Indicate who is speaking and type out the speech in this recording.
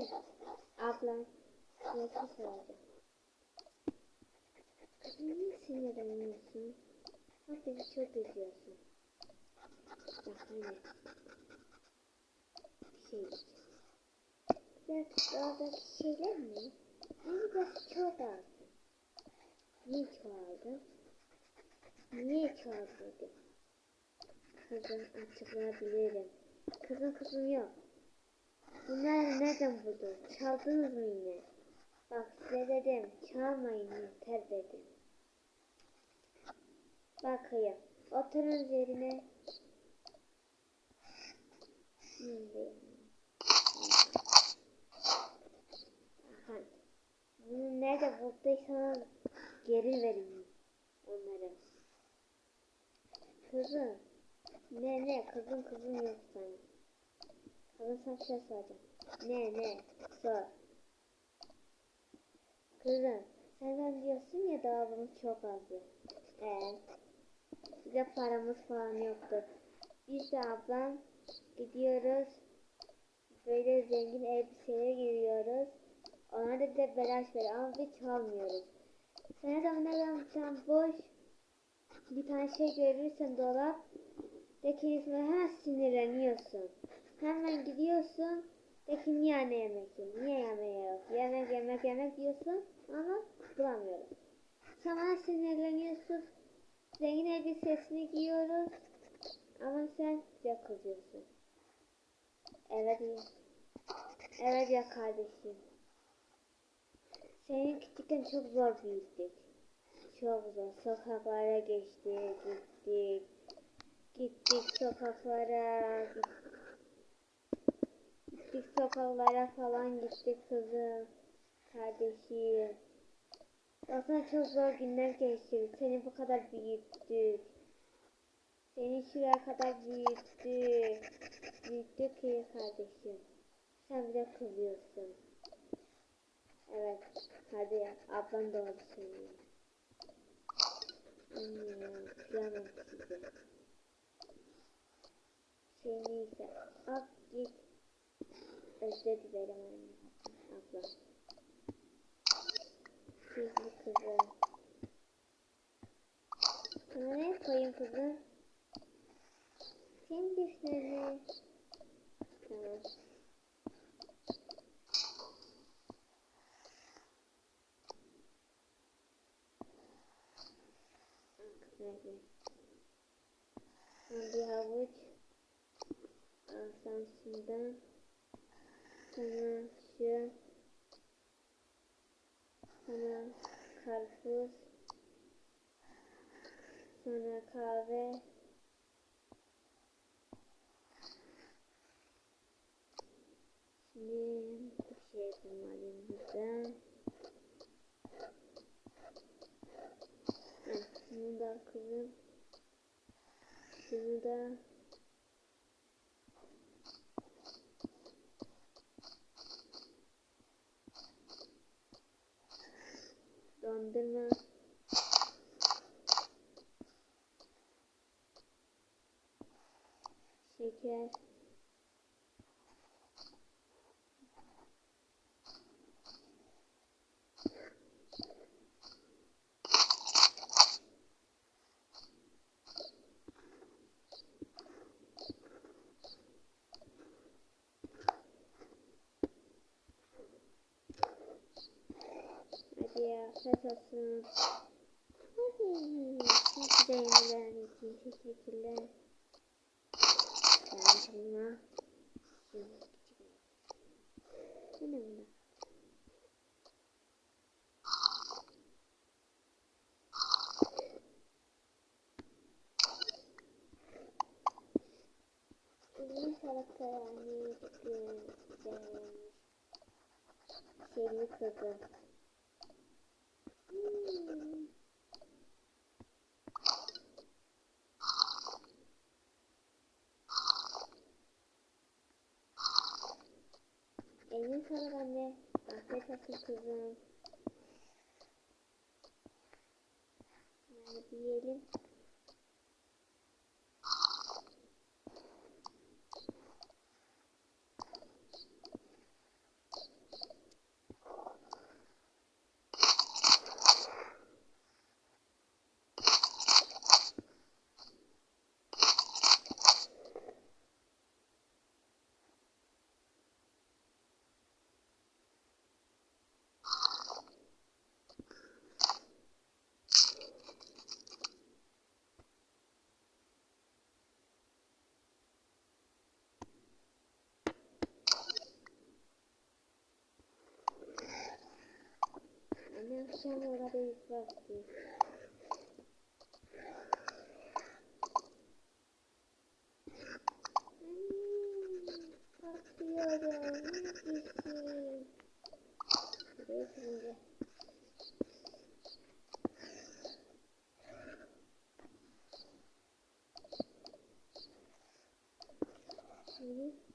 Speaker 1: Evet. Ablam. Soracağım. Kızım niye sinirleniyorsun? Beni çok üzüyorsun. Bak anne. Bir şey diyeceğim. Biraz oradaki şeyler mi? Hani biraz çok aldı. Niye çoğaldı? Niye çoğaldı? Kızım açıklayabilirim. Kızım kızım yok. Bunları nereden buldun? Çaldınız mı yine? Bak size dedim çalmayın yeter dedim. Bakayım. Oturun yerine. Şimdi. Bakın. Bunu nerede bulduysanız geri verin onları. Kızım. Ne ne kızım kızım yok sana. Sana şey soracağım. Ne ne sor. Kızım sen diyorsun ya dolabımız çok azdı. Evet. Bize paramız falan yoktu. Biz de ablam gidiyoruz. Böyle zengin elbiselere giriyoruz. Onlar da bize belaş veriyor ama biz çalmıyoruz. Sen de ne sen boş bir tane şey görürsen dolap de ki hemen sinirleniyorsun. Hemen gidiyorsun. De ki niye anne yemek yiyor? Niye yemeği yok? Yemek yemek yemek diyorsun ama bulamıyorum. Sonra sinirleniyorsun. Zengin elbisesini giyiyoruz. Ama sen ya kızıyorsun. Evet ya. Evet ya kardeşim. Senin küçükken çok zor büyüttük. Çok zor. Sokaklara geçtik, gittik. Gittik sokaklara. Gittik sokaklara falan gittik kızım. Kardeşim. Aslında çok zor günler geçirdik. Seni bu kadar büyüttük. Seni şuraya kadar büyüttük. Büyüttük ki kardeşim. Sen bile kızıyorsun. Evet. Hadi. Ablam doğru söylüyor. Ya. Kıyamam size. Şey neyse. Al git. Özür dilerim anne. Abla. Gizli kızım. Sana ne koyayım kızım? Sen düşleri. Tamam. Nerede? Bir havuç. Samsun'dan. Şu. Sonra karpuz. Sonra kahve. Şimdi bir şey yapmalıyım burada. Evet, bunu da kızım. Şunu da. Dondurma. Şeker. Hadi. Çok yemeğler için teşekkürler. Ben şuna. Şunu küçük. Bu ne bunda? Uzun salata yani çok güzel olmuş. Şeyli kızım. Sağlık anne. Afiyet olsun kızım. Yani bir sonra bir bakayım. Bakıyorum. Şimdi. Şimdi.